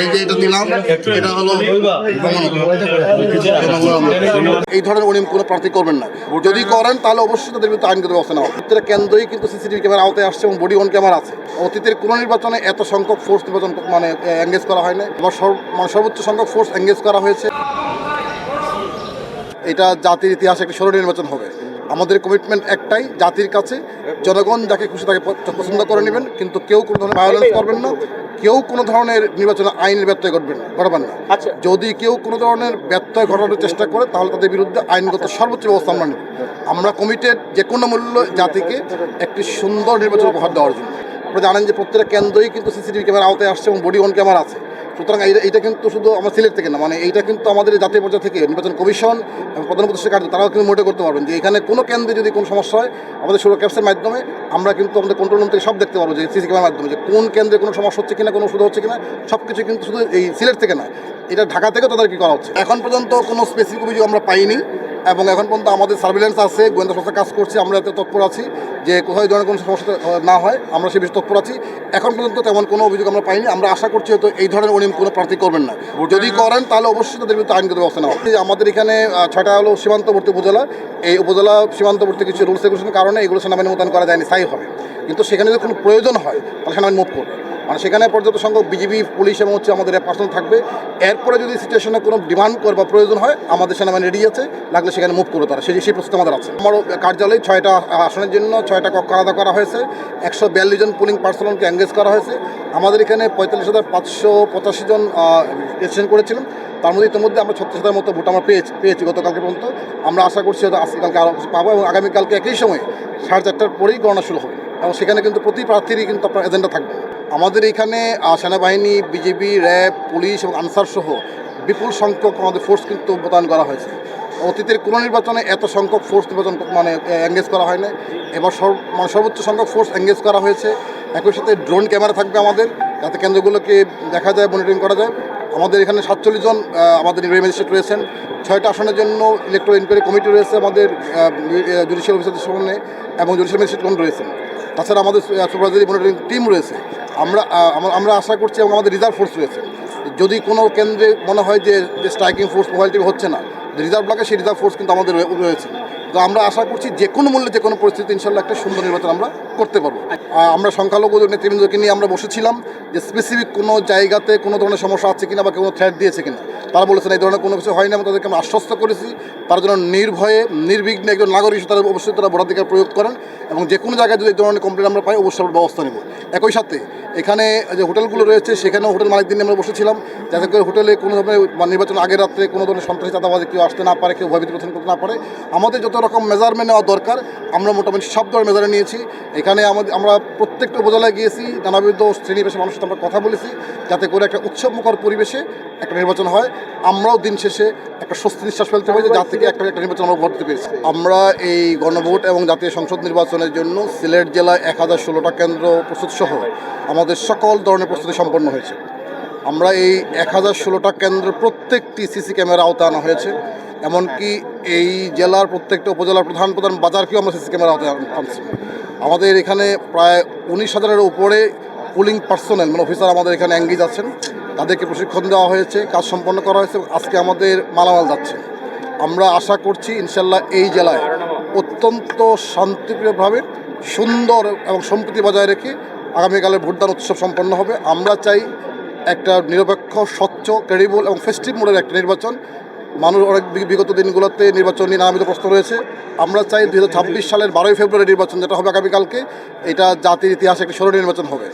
এই যে এটা দিলাম এটা হলো এই ধরনের উনি কোনো প্রার্থী করবেন না। যদি করেন তাহলে অবশ্যই তাদের বিরুদ্ধে আইনগত ব্যবস্থা নেওয়া। প্রত্যেকটা কেন্দ্রই কিন্তু সিসিটিভি ক্যামেরা আওতায় আসছে এবং বডি অন ক্যামেরা আছে। অতীতের কোনো নির্বাচনে এত সংখ্যক ফোর্স নির্বাচন মানে এঙ্গেজ করা হয় না মানে সর্বোচ্চ সংখ্যক ফোর্স এঙ্গেজ করা হয়েছে। এটা জাতির ইতিহাসে একটি স্মরণীয় নির্বাচন হবে। আমাদের কমিটমেন্ট একটাই জাতির কাছে। জনগণ যাকে খুশি তাকে পছন্দ করে নেবেন কিন্তু কেউ কোনো ধরনের ভায়োলেন্স করবেন না। কেউ কোনো ধরনের নির্বাচনে আইনের ব্যত্যয় ঘটবেন না ঘটাবেন না। আচ্ছা। যদি কেউ কোনো ধরনের ব্যত্যয় ঘটানোর চেষ্টা করে তাহলে তাদের বিরুদ্ধে আইনগত সর্বোচ্চ ব্যবস্থা আমরা নেব। আমরা কমিটেড যে কোনো মূল্য জাতিকে একটি সুন্দর নির্বাচন উপহার দেওয়ার জন্য। আপনারা জানেন যে প্রত্যেকটা কেন্দ্রই কিন্তু সিসিটিভি ক্যামেরা আওতায় আসছে এবং বডি অন ক্যামেরা আছে। সুতরাং এইটা কিন্তু শুধু আমার সিলেট থেকে না মানে এইটা কিন্তু আমাদের জাতীয় পর্যায়ে থেকে নির্বাচন কমিশন প্রধান উপদেষ্টা কার্য তারাও কিন্তু মোটে করতে পারবেন যে এখানে কোনো কেন্দ্রে যদি কোনো সমস্যা হয়, আমাদের সুরক্ষা ক্যাপসের মাধ্যমে আমরা কিন্তু আমাদের কন্ট্রোল রুম থেকে সব দেখতে পারব যে সিসি ক্যামেরার মাধ্যমে যে কোন কেন্দ্রে কোনো সমস্যা হচ্ছে কিনা, কোনো ওষুধ হচ্ছে কিনা সব কিছু কিন্তু শুধু এই সিলেট থেকে না এটা ঢাকা থেকে তাদের কি করা হচ্ছে। এখন পর্যন্ত কোনো স্পেসিফিক অভিযোগ আমরা পাইনি এবং এখন পর্যন্ত আমাদের সার্ভিলেন্স আছে গোয়েন্দা সংস্থা কাজ করছে আমরা এতে তৎপর আছি যে কোথাও এই ধরনের কোনো সমস্যা না হয় আমরা সে বিষয়ে তৎপর আছি। এখন পর্যন্ত তেমন কোনো অভিযোগ আমরা পাইনি আমরা আশা করছি হয়তো এই ধরনের উনি কোনো প্রার্থী করবেন না। যদি করেন তাহলে অবশ্যই তাদের বিরুদ্ধে আইনগত ব্যবস্থা নেওয়া হবে। আমাদের এখানে ছয়টা হলো সীমান্তবর্তী উপজেলা। এই উপজেলা সীমান্তবর্তী কিছু রুলস রেগুলেশনের কারণে এগুলো সেনাবাহিনী মোতায়েন করা যায়নি স্থায়ী হবে। কিন্তু সেখানে যদি কোনো প্রয়োজন হয় তাহলে সেনাবাহিনী মুভ করবে। মানে সেখানে পর্যাপ্ত সংখ্যক বিজিবি, পুলিশ এবং হচ্ছে আমাদের পার্সোনাল থাকবে। এরপরে যদি সিচুয়েশনে কোনো ডিমান্ড করে বা প্রয়োজন হয়, আমাদের সেনাবাহিনী রেডি আছে, লাগলে সেখানে মুভ করবে তারা। সেই সেই প্রস্তুতি আমাদের আছে। আমার কার্যালয়ে ছয়টা আসনের জন্য ছয়টা কক্ষ আলাদা করা হয়েছে। একশো বিয়াল্লিশ জন পুলিং পার্সোনালকে এঙ্গেজ করা হয়েছে। আমাদের এখানে পঁয়তাল্লিশ হাজার পাঁচশো পঁচাশি জন রেজিস্ট্রেশন করেছিলাম। তার মধ্যে ইতিমধ্যে আমরা ছত্রিশ হাজার মতো ভোট আমরা পেয়েছি পেয়েছি গতকালকে পর্যন্ত। আমরা আশা করছি হয়তো আজকালকে আরও কিছু পাবো এবং আগামীকালকে একই সময় সাড়ে চারটার পরেই গণনা শুরু হবে। এবং সেখানে কিন্তু প্রতি প্রার্থীরই কিন্তু আপনার এজেন্ডা থাকবে। আমাদের এখানে সেনাবাহিনী বিজেপি র্যাব, পুলিশ এবং আনসার সহ বিপুল সংখ্যক আমাদের ফোর্স কিন্তু মোতায়েন করা হয়েছে। অতীতের কোনো নির্বাচনে এত সংখ্যক ফোর্স নির্বাচন মানে এঙ্গেজ করা হয় না এবার সর্ব- মানে সর্বোচ্চ সংখ্যক ফোর্স এঙ্গেজ করা হয়েছে। একই সাথে ড্রোন ক্যামেরা থাকবে আমাদের। যাতে কেন্দ্রগুলোকে দেখা যায় মনিটরিং করা যায়। আমাদের এখানে সাতচল্লিশ জন আমাদের নির্বাহী ম্যাজিস্ট্রেট রয়েছেন। ছয়টা আসনের জন্য ইলেকট্রো ইনকোয়ারি কমিটি রয়েছে আমাদের জুডিশিয়াল অফিসারদের সামনে এবং জুডিশিয়াল ম্যাজিস্ট্রেটগণ রয়েছেন। তাছাড়া আমাদের সুপারভাইজারি মনিটরিং টিম রয়েছে। আমরা আমরা- আশা করছি এবং আমাদের রিজার্ভ ফোর্স রয়েছে। যদি কোনো কেন্দ্রে মনে হয় যে যে স্ট্রাইকিং ফোর্স মোবাইল টিভি হচ্ছে না রিজার্ভ ব্লকে সেই রিজার্ভ ফোর্স কিন্তু আমাদের রয়েছে। তো আমরা আশা করছি যে কোনো মূল্যে যে কোনো পরিস্থিতি ইনশাল্লাহ একটা সুন্দর নির্বাচন আমরা করতে পারব। আমরা সংখ্যালঘু নেতৃবৃন্দকে নিয়ে আমরা বসেছিলাম যে স্পেসিফিক কোনো জায়গাতে কোনো ধরনের সমস্যা আছে কিনা বা কোনো থ্রেট দিয়েছে কিনা। তারা বলেছেন এই ধরনের কোনো কিছু হয় না এবং তাদেরকে আমরা আশ্বস্ত করেছি। তারা যেন নির্ভয়ে, নির্বিঘ্নে একজন নাগরিক হিসেবে তারা অবশ্যই তারা ভোটাধিকার প্রয়োগ করেন এবং যে কোনো জায়গায় যদি এই ধরনের কমপ্লেন আমরা পাই, অবশ্যই আমরা ব্যবস্থা নেব। একই সাথে এখানে যে হোটেলগুলো রয়েছে, সেখানেও হোটেল মালিক দিন আমরা বসেছিলাম। যাতে করে হোটেলে কোনো ধরনের নির্বাচন আগের রাত্রে কোনো ধরনের সন্ত্রাসী চাঁদাবাজি কেউ আসতে না পারে, কেউ ভয়ভীতি প্রথম করতে না পারে। আমাদের যত রকম মেজারমেন্ট নেওয়া দরকার, আমরা মোটামুটি সব ধরনের মেজারে নিয়েছি। এখানে আমাদের, আমরা প্রত্যেকটা উপজেলায় গিয়েছি, নানাবিধ শ্রেণি পেশা মানুষের আমরা কথা বলেছি, যাতে করে একটা উৎসবমুখর পরিবেশে একটা নির্বাচন হয়। আমরাও দিন শেষে একটা স্বস্তি নিঃশ্বাস ফেলতে পারি যার থেকে একটা একটা নির্বাচন আমরা ভোট দিতে পেরেছি। আমরা এই গণভোট এবং জাতীয় সংসদ নির্বাচনের জন্য সিলেট জেলায় এক হাজার ষোলোটা কেন্দ্র প্রস্তুত সহ আমাদের সকল ধরনের প্রস্তুতি সম্পন্ন হয়েছে। আমরা এই এক হাজার ষোলোটা কেন্দ্র প্রত্যেকটি সিসি ক্যামেরা আওতায় আনা হয়েছে। এমনকি এই জেলার প্রত্যেকটা উপজেলার প্রধান প্রধান বাজারকেও আমরা সিসি ক্যামেরা আনছি। আমাদের এখানে প্রায় উনিশ হাজারের উপরে পুলিং পার্সোনাল মানে অফিসার আমাদের এখানে অ্যাঙ্গেজ আছেন। তাদেরকে প্রশিক্ষণ দেওয়া হয়েছে, কাজ সম্পন্ন করা হয়েছে, আজকে আমাদের মালামাল যাচ্ছে। আমরা আশা করছি ইনশাল্লাহ এই জেলায় অত্যন্ত শান্তিপ্রিয়ভাবে সুন্দর এবং সম্প্রীতি বজায় রেখে আগামীকালের ভোটদান উৎসব সম্পন্ন হবে। আমরা চাই একটা নিরপেক্ষ, স্বচ্ছ ক্রেডিবল এবং ফেস্টিভ মোডের একটা নির্বাচন মানুষ অনেক বিগত দিনগুলোতে নির্বাচন নিয়ে নানাবিধ প্রশ্ন রয়েছে। আমরা চাই দু হাজার ছাব্বিশ সালের বারোই ফেব্রুয়ারি নির্বাচন যেটা হবে আগামীকালকে, এটা জাতির ইতিহাসে একটি স্মরণীয় নির্বাচন হবে।